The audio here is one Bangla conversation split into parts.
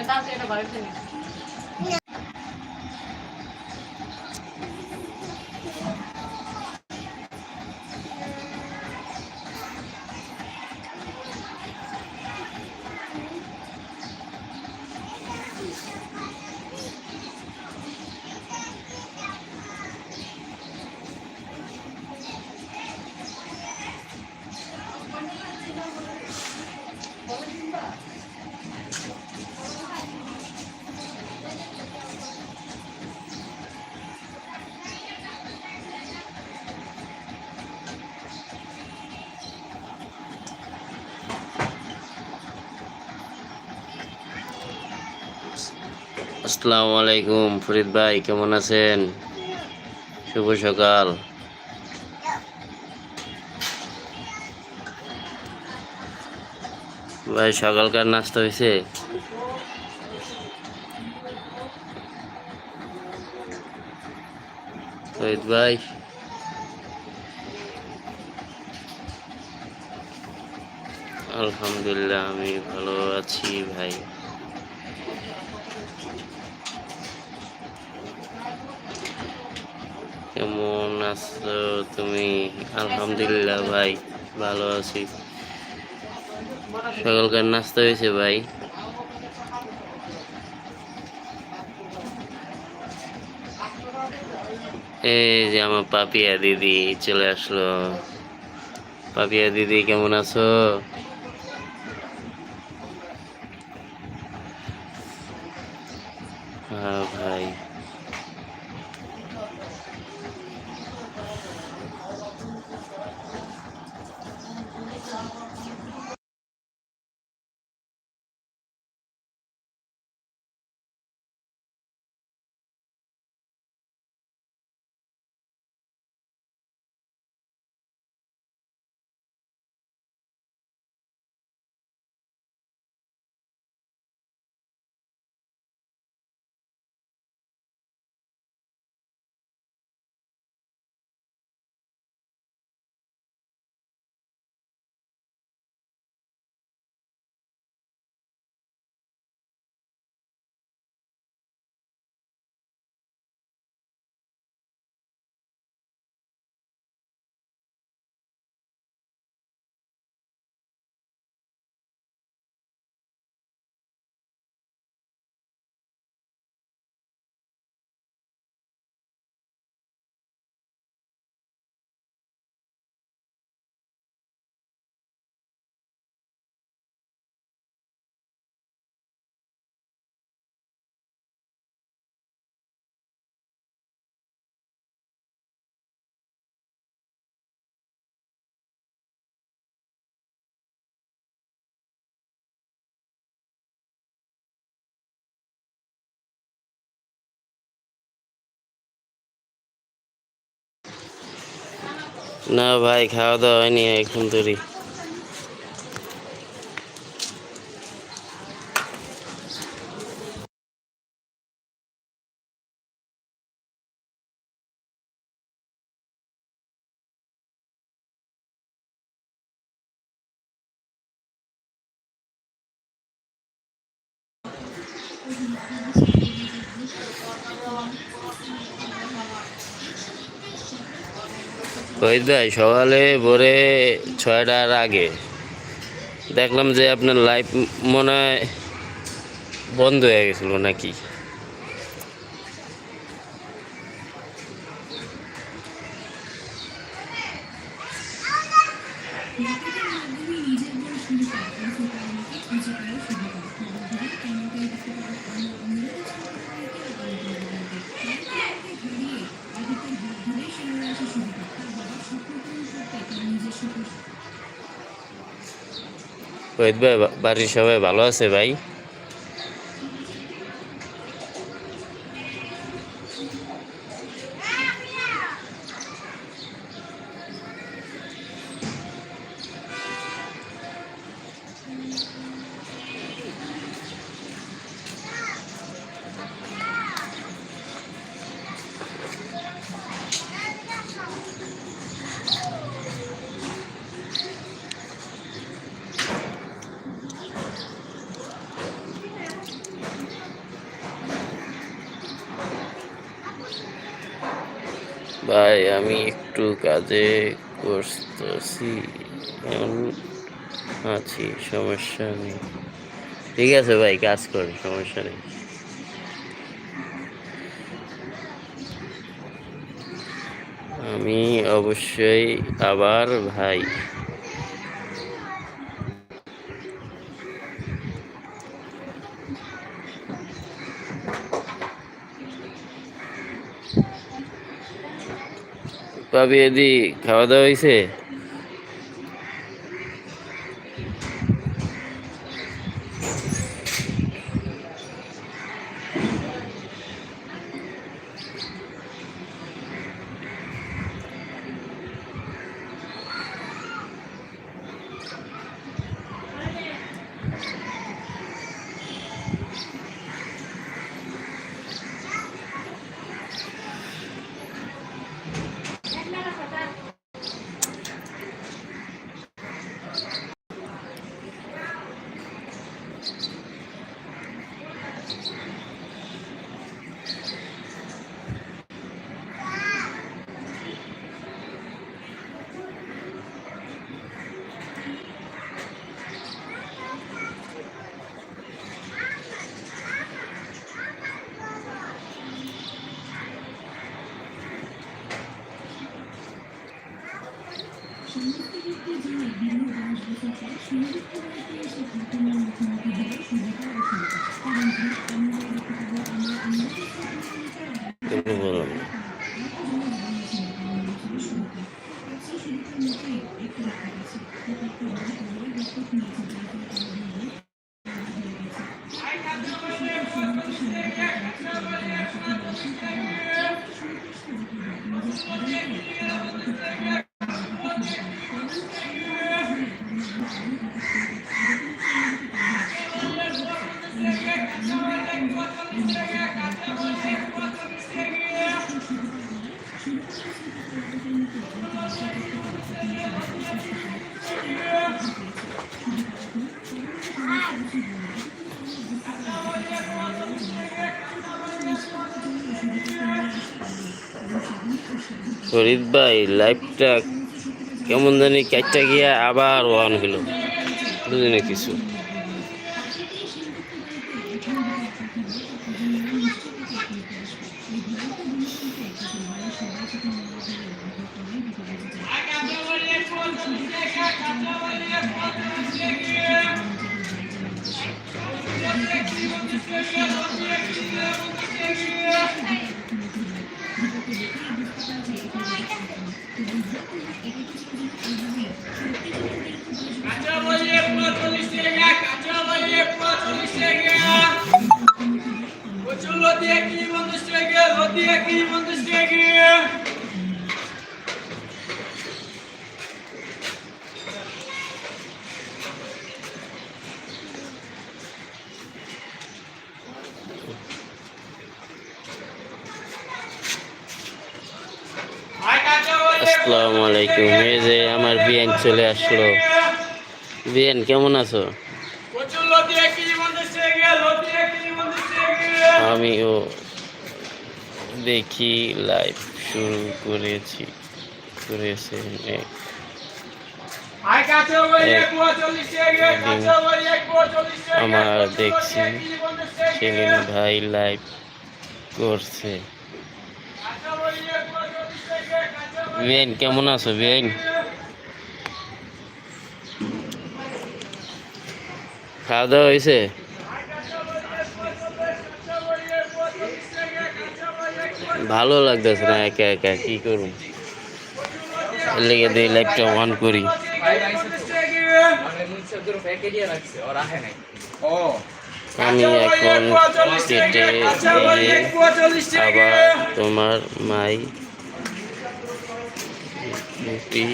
এটা এটা বাড়িতে নিয়ে আসসালামু আলাইকুম, ফরিদ ভাই, কেমন আছেন? শুভ সকাল। ভাই, সকালকার নাস্তা হয়েছে? ফরিদ ভাই। আলহামদুলিল্লাহ, আমি ভালো আছি ভাই। কেমন আছো তুমি? আলহামদুলিল্লাহ ভাই, ভালো আছি। সকালকার নাস্তা হয়েছে ভাই? এই যে আমার পাপিয়া দিদি চলে আসলো। পাপিয়া দিদি কেমন আছো? না ভাই খাওয়া দাওয়া হয়নি এখন তোরই ওই ভাই সকালে ভোরে ছয়টার আগে দেখলাম যে আপনার লাইফ মনে হয় বন্ধ হয়ে গেছিল নাকি? ভাই বাড়ির সবাই ভালো আছে ভাই। ভাই আমি একটু কাজে করতেছি। এমন আছি, সমস্যা নেই। ঠিক আছে ভাই, কাজ কর, সমস্যা নেই। আমি অবশ্যই আবার ভাই পাবি এদি খাওয়া দাওয়া হয়েছে ফরিদ ভাই লাইফটা কেমন জানি কাটটা গিয়া আবার ওয়ান হইল। বুঝি না কিছু? আসসালামু আলাইকুম। এই যে আমার বিয়ান চলে আসলো। বিয়ান কেমন আছো? আমিও দেখি লাইভ শুরু করেছি করেছে। আমার দেখছি সেলিম ভাই লাইভ করছে। বেন কেমন আছো বেন খাওয়া দাওয়া হয়েছে ভালো লাগতেছে না একা একা কি করুন লেগে দিয়ে লাইভটা অন করি আমি এখন কেটে আবার তোমার মাই রুটি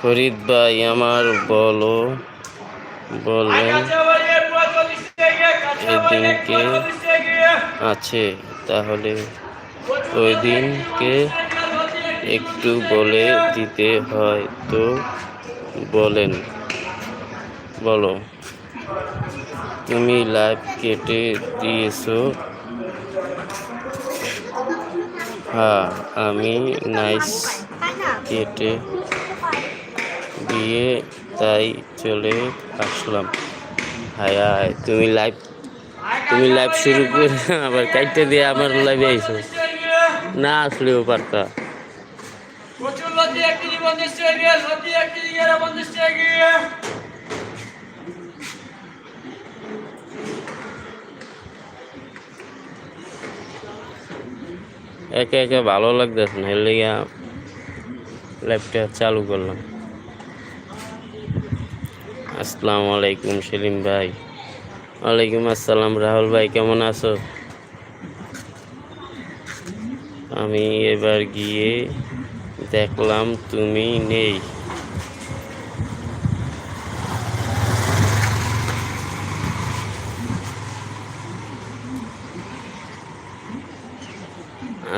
ফরিদ ভাই, আমার বলো বলেন এদিনকে আছে, তাহলে ওই দিনকে একটু বলে দিতে হয় তো বলেন। বলো, তুমি লাইভ কেটে দিয়েছ হ্যাঁ আমি নাইস কেটে দিয়ে তাই চলে আসলাম। হায় হায়, তুমি লাইভ তুমি লাইভ শুরু করে আবার কাইটে দিয়ে আমার লাইভে আইছো। না আসলেও পারতা। প্রচুর লতি একটি দৃষ্টি এগিয়ে লতি একটি দৃষ্টি এগিয়ে একে একে ভালো লাগতেছে না, এর লিগে ল্যাপটপ চালু করলাম। আসসালাম আলাইকুম সেলিম ভাই। ওয়ালাইকুম আসসালাম রাহুল ভাই, কেমন আছো? আমি এবার গিয়ে দেখলাম তুমি নেই।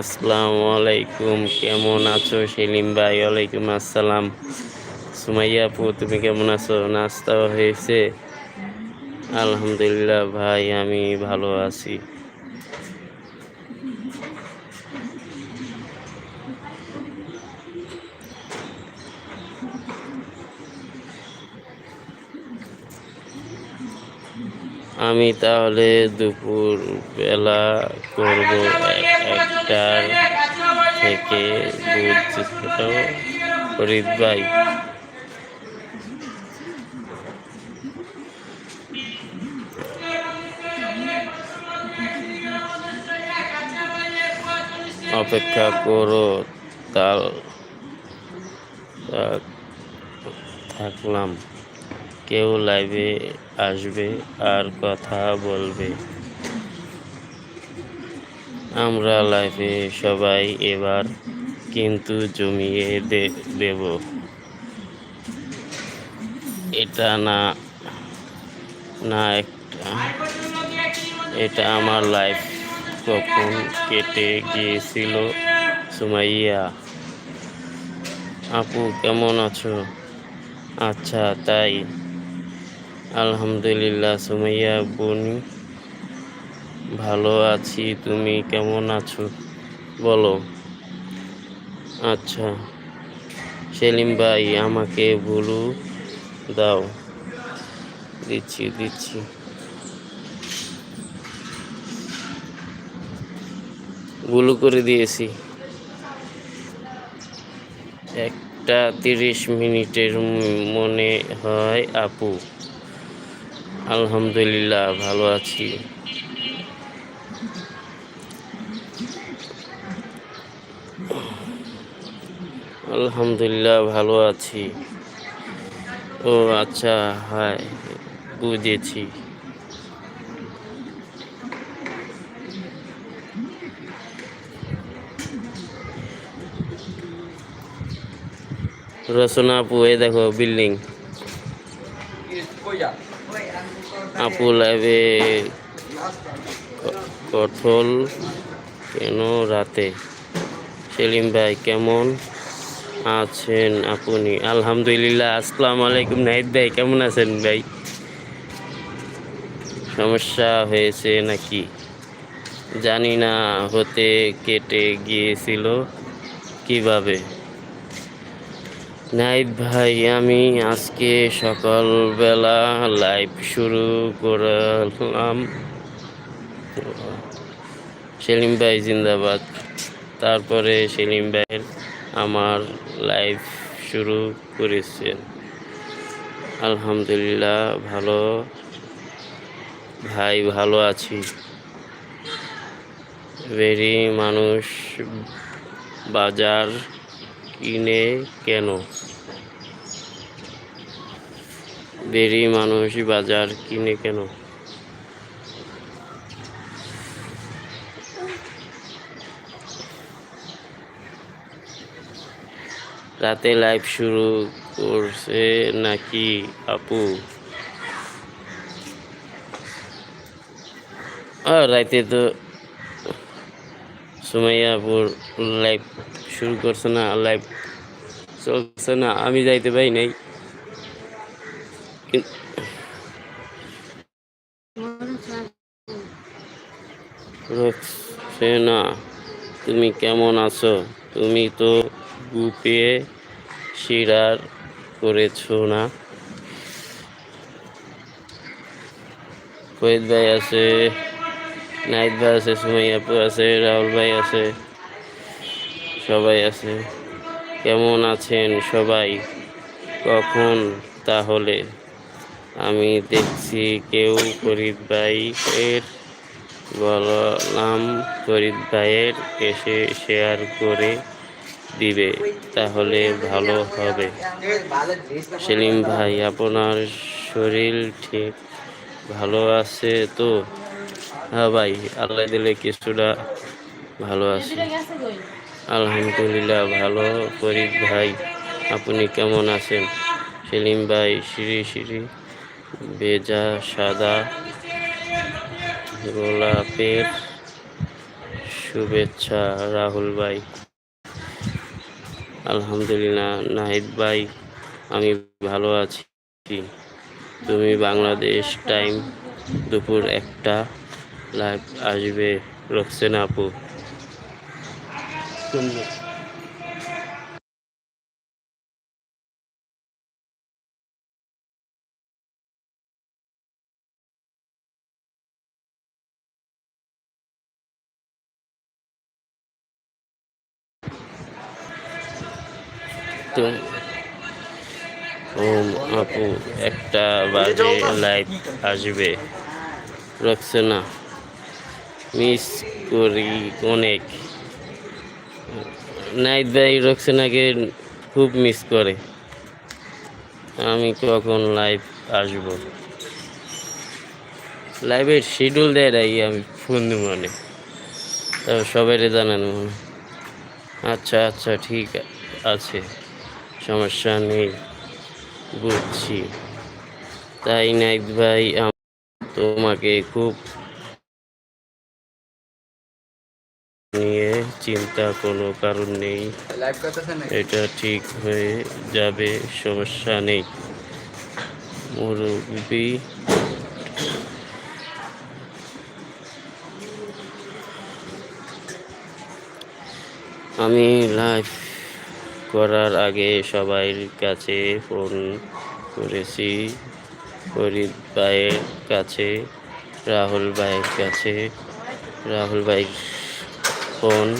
আসসালামু আলাইকুম কেমন আছো সেলিম ভাই? ওয়ালাইকুম আসসালাম। সুমাইয়া আপু, তুমি কেমন আছো? নাস্তা হয়েছে? আলহামদুলিল্লাহ ভাই, আমি ভালো আছি। আমি তাহলে দুপুর বেলা করব একটার থেকে বুঝছ ফরিদ ভাই। অপেক্ষা করো, তাল থাকলাম। কেউ লাইভে আসবে আর কথা বলবে। আমরা লাইফে সবাই এবার কিন্তু জমিয়ে দেব। এটা না না একটা, এটা আমার লাইফ কখন কেটে গিয়েছিল সুমাইয়া? আপু, কেমন আছো? আচ্ছা তাই। আলহামদুলিল্লাহ, সুমাইয়া বনি। ভালো আছি, তুমি কেমন আছো? বলো। আচ্ছা সেলিম ভাই, আমাকে বলু দাও। দিচ্ছি দিচ্ছি। গুলো করে দিয়েছি। একটা তিরিশ মিনিটের মনে হয় আপু। আলহামদুলিল্লাহ, ভালো আছি। আলহামদুলিল্লাহ, ভালো আছি। ও আচ্ছা হায়, বুঝেছি। রচনা আপু, এই দেখো, বিল্ডিং। আপু লাইভে কঠল কেন রাতে? সেলিম ভাই, কেমন? আছেন আপনি? আলহামদুলিল্লাহ, আসসালামু আলাইকুম নাহিদ ভাই, কেমন আছেন ভাই? সমস্যা হয়েছে নাকি? জানি না, হতে কেটে গিয়েছিল। কীভাবে? নাইদ ভাই, আমি আজকে সকালবেলা লাইভ শুরু করলাম। সেলিম ভাই জিন্দাবাদ। তারপরে সেলিম ভাই আমার লাইফ শুরু করেছেন আলহামদুলিল্লাহ, ভালো। ভাই, ভালো আছি। ভেরি মানুষ বাজার কিনে কেন? বেরি মানুষ বাজার কিনে কেন? রাতে লাইভ শুরু করছে নাকি আপু? আর রাতে তো সুমাইয়াপুর লাইভ শুরু করছে না লাইভ চলছে না, আমি যাইতে পারি নাই। না তুমি কেমন আছো? তুমি তো গ্রুপে শেয়ার করেছ না? ফরিদ ভাই আছে নাইদ ভাই আছে সুমাই আপু আছে, রাহুল ভাই আছে, সবাই আছে। কেমন আছেন সবাই? কখন তাহলে? আমি দেখছি কেউ ফরিদ ভাই এর বললাম ফরিদ ভাইয়ের এসে শেয়ার করে দিবে, তাহলে ভালো হবে। সেলিম ভাই, আপনার শরীর ঠিক ভালো আছে তো? হ্যাঁ ভাই, আল্লাহ দিলে কিছুটা ভালো আছে। আলহামদুলিল্লাহ, ভালো ফরিদ ভাই, আপনি কেমন আছেন? সেলিম ভাই শ্রী শ্রী বেজা সাদা গোলাপের শুভেচ্ছা, রাহুল ভাই। আলহামদুলিল্লাহ। নাহিদ ভাই, আমি ভালো আছি। তুমি বাংলাদেশ টাইম দুপুর একটা লাইভ আসবে, রক্সেন আপু। আপু, একটা বাজে লাইভ আসবে। রক্সনা মিস করি অনেক। নাইট ভাই রক্সনাকে খুব মিস করে। আমি কখন লাইভ আসব? লাইভের শিডিউল দেয় রাই আমি ফোন দেবো মনে তো সবাই জানানো আচ্ছা আচ্ছা ঠিক আছে। সমস্যা নেই। বুঝছি। তাই নাইক ভাই তোমাকে খুব নিয়ে চিন্তা কোনো কারণ নেই। এটা ঠিক হয়ে যাবে, সমস্যা নেই। মুরব্বী, আমি লাইভ করার আগে সবার কাছে ফোন করেছি। ফরিদ ভাইয়ের কাছে, রাহুল ভাইয়ের কাছে। রাহুল ভাই ফোন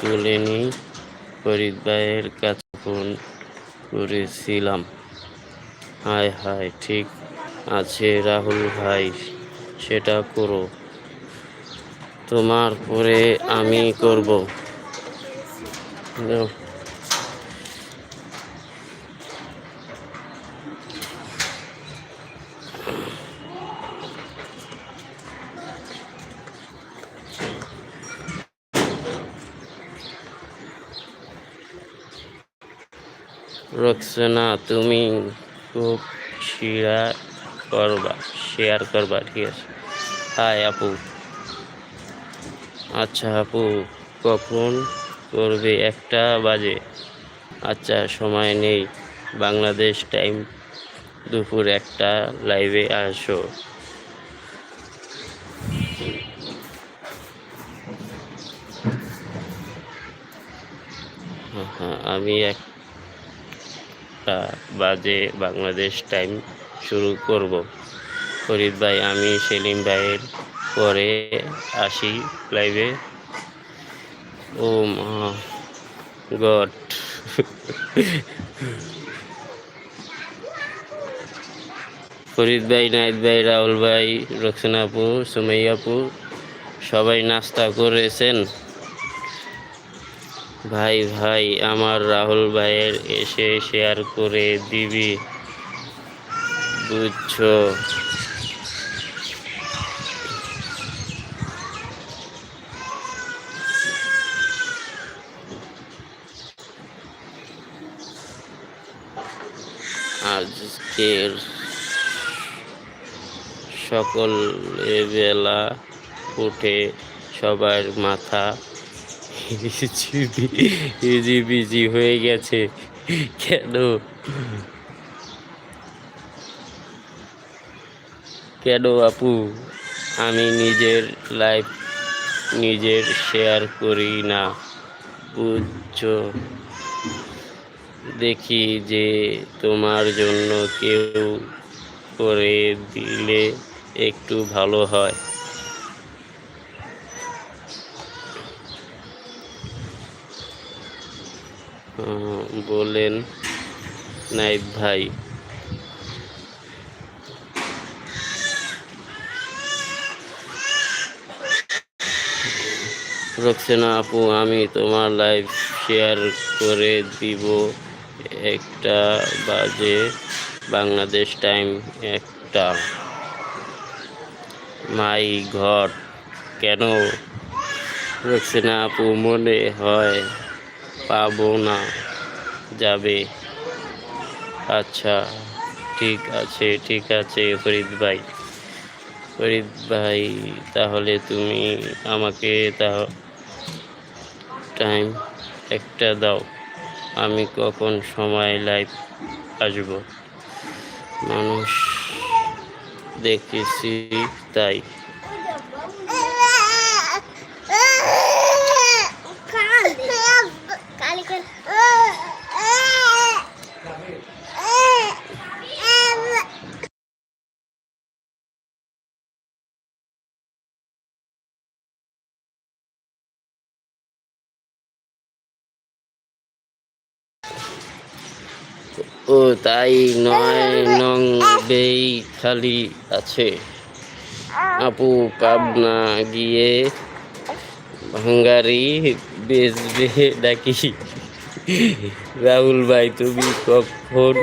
তুলেনি। ফরিদ ভাইয়ের কাছে ফোন করেছিলাম। হায় হায়, ঠিক আছে রাহুল ভাই, সেটা করো। তোমার পরে আমি করব। রক্সনা তুমি খুব শেয়ার করবা শেয়ার করবা ঠিক আছে? হাই আপু। আচ্ছা আপু কখন করবে? একটা বাজে। আচ্ছা সময় নেই। বাংলাদেশ টাইম দুপুর একটা লাইভে আসো। হ্যাঁ, হ্যাঁ আমি এক একটা বাজে বাংলাদেশ টাইম শুরু করব। ফরিদ ভাই, আমি সেলিম ভাইয়ের পরে আসি লাইভে ও গড। ফরিদ ভাই নাইদ ভাই, রাহুল ভাই রক্সনা আপু সুমাইয়া আপু সবাই নাস্তা করেছেন। ভাই ভাই, আমার রাহুল ভাইয়ের এসে শেয়ার করে দিবি। বুঝছ? আজকের সকল বেলা উঠে সবার মাথা ইজি বিজি হয়ে গেছে, কেন? কেন আপু? আমি নিজের লাইফ নিজের শেয়ার করি না, বুঝছ? দেখি যে তোমার জন্য কেউ করে দিলে একটু ভালো হয়। বলেন, নাইব ভাই। রক্সেনা আপু, আমি তোমার লাইভ শেয়ার করে দিব একটা বাজে বাংলাদেশ টাইম একটা। মাই ঘর কেন? রক্সেনা আপু, মনে হয় পাবো না, যাবে। আচ্ছা ঠিক আছে ঠিক আছে, ফরিদ ভাই। ফরিদ ভাই, তাহলে তুমি আমাকে তা টাইম একটা দাও। আমি কখন সময় লাইভ আসব? মানুষ দেখেছি তাই। তাই নয় নং বেই খালি আছে। আপু পাবনা গিয়ে ভাঙ্গারি বেচবে নাকি? রাহুল ভাই, তুমি কখন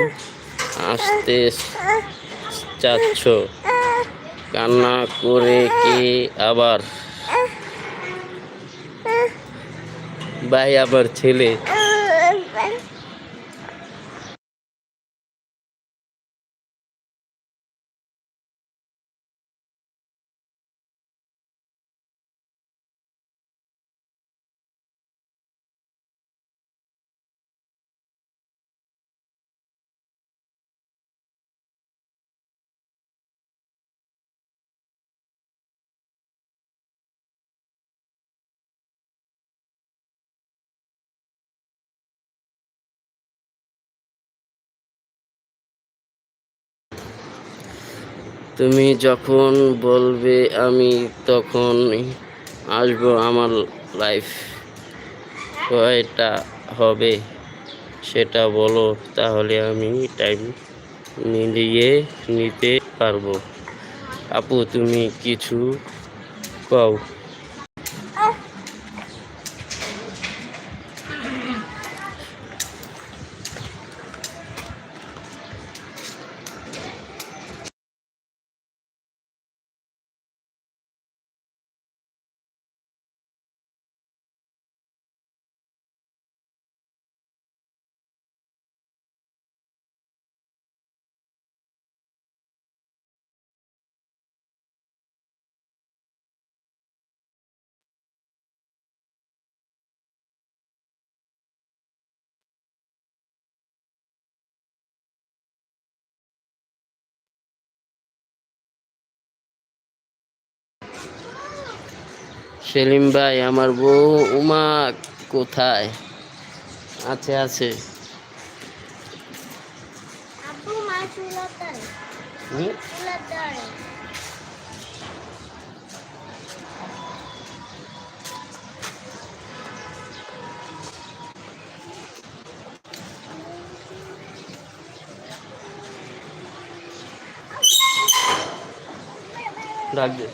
আসতে চাচ্ছ? কান্না করে কে আবার? ভাই আবার ছেলে তুমি যখন বলবে আমি তখন আসব আমার লাইফ কয়টা হবে সেটা বলো, তাহলে আমি টাইম মিলিয়ে নিতে পারব। আপু, তুমি কিছু কও। সেলিম ভাই আমার বউ উমা কোথায়? আছে আছে। ডাক দে।